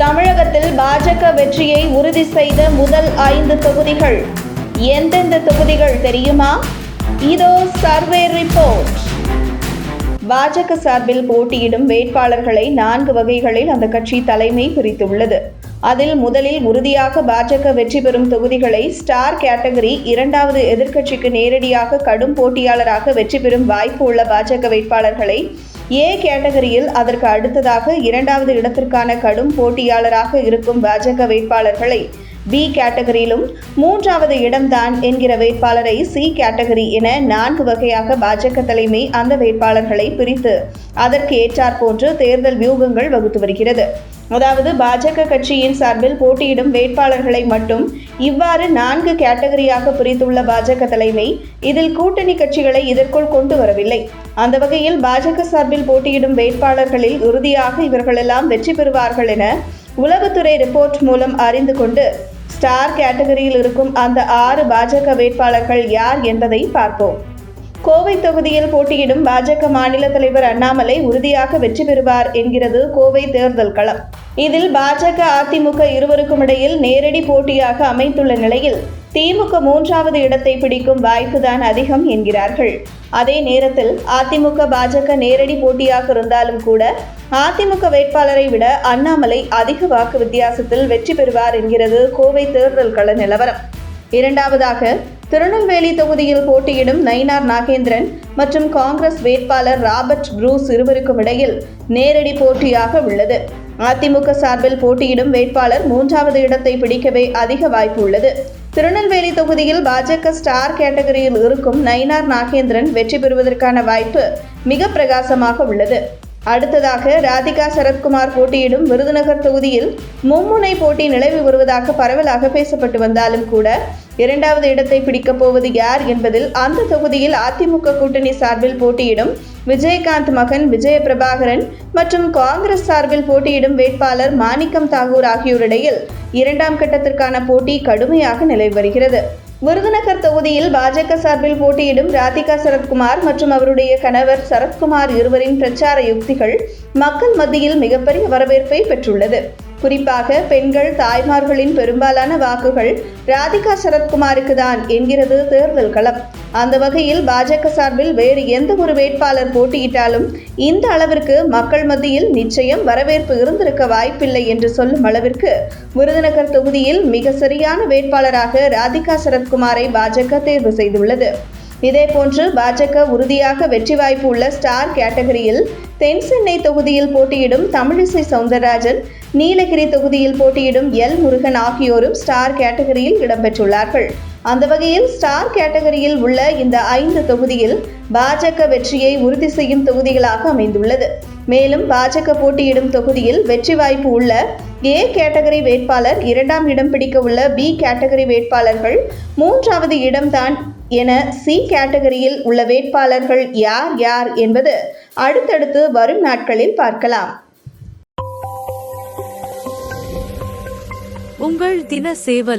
தமிழகத்தில் பாஜக வெற்றியை உறுதி செய்த முதல் ஐந்து தொகுதிகள். எந்தெந்த தொகுதிகள் தெரியுமா? இதோ சர்வே ரிப்போர்ட். பாஜக சார்பில் போட்டியிடும் வேட்பாளர்களை நான்கு வகைகளில் அந்த கட்சி தலைமை பிரித்துள்ளது. அதில் முதலில் உறுதியாக பாஜக வெற்றி பெறும் தொகுதிகளை ஸ்டார் கேட்டகரி இரண்டாவது எதிர்க்கட்சிக்கு நேரடியாக கடும் போட்டியாளராக வெற்றி பெறும் வாய்ப்பு உள்ள பாஜக வேட்பாளர்களை ஏ கேட்டகரியில் அதற்கு அடுத்ததாக இரண்டாவது இடத்திற்கான கடும் போட்டியாளராக இருக்கும் பாஜக வேட்பாளர்களை பி கேட்டகரியிலும் மூன்றாவது இடம்தான் என்கிற வேட்பாளரை சி கேட்டகரி என நான்கு வகையாக பாஜக தலைமை அந்த வேட்பாளர்களை பிரித்து அதற்கு ஏற்றாற் போன்று தேர்தல் வியூகங்கள் வகுத்து வருகிறது. அதாவது பாஜக கட்சியின் சார்பில் போட்டியிடும் வேட்பாளர்களை மட்டும் இவ்வாறு நான்கு கேட்டகரியாக பிரித்துள்ள பாஜக தலைமை இதில் கூட்டணி கட்சிகளை இதற்குள் கொண்டு வரவில்லை. அந்த வகையில் பாஜக சார்பில் போட்டியிடும் வேட்பாளர்களில் உறுதியாக இவர்களெல்லாம் வெற்றி பெறுவார்கள் என உளவுத்துறை ரிப்போர்ட் மூலம் அறிந்து கொண்டு ஸ்டார் கேட்டகரியில் இருக்கும் அந்த ஆறு பாஜக வேட்பாளர்கள் யார் என்பதை பார்ப்போம். கோவை தொகுதியில் போட்டியிடும் பாஜக மாநில தலைவர் அண்ணாமலை உறுதியாக வெற்றி பெறுவார் என்கிறது கோவை தேர்தல் களம். இதில் பாஜக அதிமுக இருவருக்கும் இடையில் நேரடி போட்டியாக அமைந்துள்ள நிலையில் திமுக மூன்றாவது இடத்தை பிடிக்கும் வாய்ப்புதான் அதிகம் என்கிறார்கள். அதே நேரத்தில் அதிமுக பாஜக நேரடி போட்டியாக இருந்தாலும் கூட அதிமுக வேட்பாளரை விட அண்ணாமலை அதிக வாக்கு வித்தியாசத்தில் வெற்றி பெறுவார் என்கிறது கோவை தேர்தல் கள நிலவரம். இரண்டாவதாக திருநெல்வேலி தொகுதியில் போட்டியிடும் நயினார் நாகேந்திரன் மற்றும் காங்கிரஸ் வேட்பாளர் ராபர்ட் ப்ரூஸ் இருவருக்கும் இடையில் நேரடி போட்டியாக உள்ளது. அதிமுக சார்பில் போட்டியிடும் வேட்பாளர் மூன்றாவது இடத்தை பிடிக்கவே அதிக வாய்ப்பு உள்ளது. திருநெல்வேலி தொகுதியில் பாஜக ஸ்டார் கேட்டகரியில் இருக்கும் நயினார் நாகேந்திரன் வெற்றி பெறுவதற்கான வாய்ப்பு மிக பிரகாசமாக உள்ளது. அடுத்ததாக ராதிகா சரத்குமார் போட்டியிடும் விருதுநகர் தொகுதியில் மும்முனை போட்டி நிலவி வருவதாக பரவலாக பேசப்பட்டு வந்தாலும் கூட இரண்டாவது இடத்தை பிடிக்கப் போவது யார் என்பதில் அந்த தொகுதியில் அதிமுக கூட்டணி சார்பில் போட்டியிடும் விஜயகாந்த் மகன் விஜய பிரபாகரன் மற்றும் காங்கிரஸ் சார்பில் போட்டியிடும் வேட்பாளர் மாணிக்கம் தாகூர் ஆகியோரிடையில் இரண்டாம் கட்டத்திற்கான போட்டி கடுமையாக நிலவி வருகிறது. விருதுநகர் தொகுதியில் பாஜக சார்பில் போட்டியிடும் ராதிகா சரத்குமார் மற்றும் அவருடைய கணவர் சரத்குமார் இருவரின் பிரச்சார யுக்திகள் மக்கள் மத்தியில் மிகப்பெரிய வரவேற்பை பெற்றுள்ளது. குறிப்பாக பெண்கள் தாய்மார்களின் பெரும்பாலான வாக்குகள் ராதிகா சரத்குமாருக்கு தான் என்கிறது தேர்தல் களம். அந்த வகையில் பாஜக சார்பில் வேறு எந்த ஒரு வேட்பாளர் போட்டியிட்டாலும் இந்த அளவிற்கு மக்கள் மத்தியில் நிச்சயம் வரவேற்பு இருந்திருக்க வாய்ப்பில்லை என்று சொல்லும் அளவிற்கு விருதுநகர் தொகுதியில் மிக சரியான வேட்பாளராக ராதிகா சரத்குமாரை பாஜக தேர்வு செய்துள்ளது. இதேபோன்று பாஜக உறுதியாக வெற்றி வாய்ப்பு உள்ள ஸ்டார் கேட்டகரியில் தென் சென்னை தொகுதியில் போட்டியிடும் தமிழிசை சவுந்தரராஜன் நீலகிரி தொகுதியில் போட்டியிடும் எல் முருகன் ஆகியோரும் ஸ்டார் கேட்டகரியில் இடம்பெற்றுள்ளார்கள். அந்த வகையில் ஸ்டார் கேட்டகரியில் உள்ள இந்த ஐந்து தொகுதியில் பாஜக வெற்றியை உறுதி செய்யும் தொகுதிகளாக அமைந்துள்ளது. மேலும் பாஜக போட்டியிடும் தொகுதியில் வெற்றி வாய்ப்பு உள்ள ஏ கேட்டகரி வேட்பாளர் இரண்டாம் இடம் பிடிக்க உள்ள பி கேட்டகரி வேட்பாளர்கள் மூன்றாவது இடம்தான் என சி கேட்டகரியில் உள்ள வேட்பாளர்கள் யார் யார் என்பது அடுத்தடுத்து வரும் நாட்களில் பார்க்கலாம். உங்கள் தின சேவல்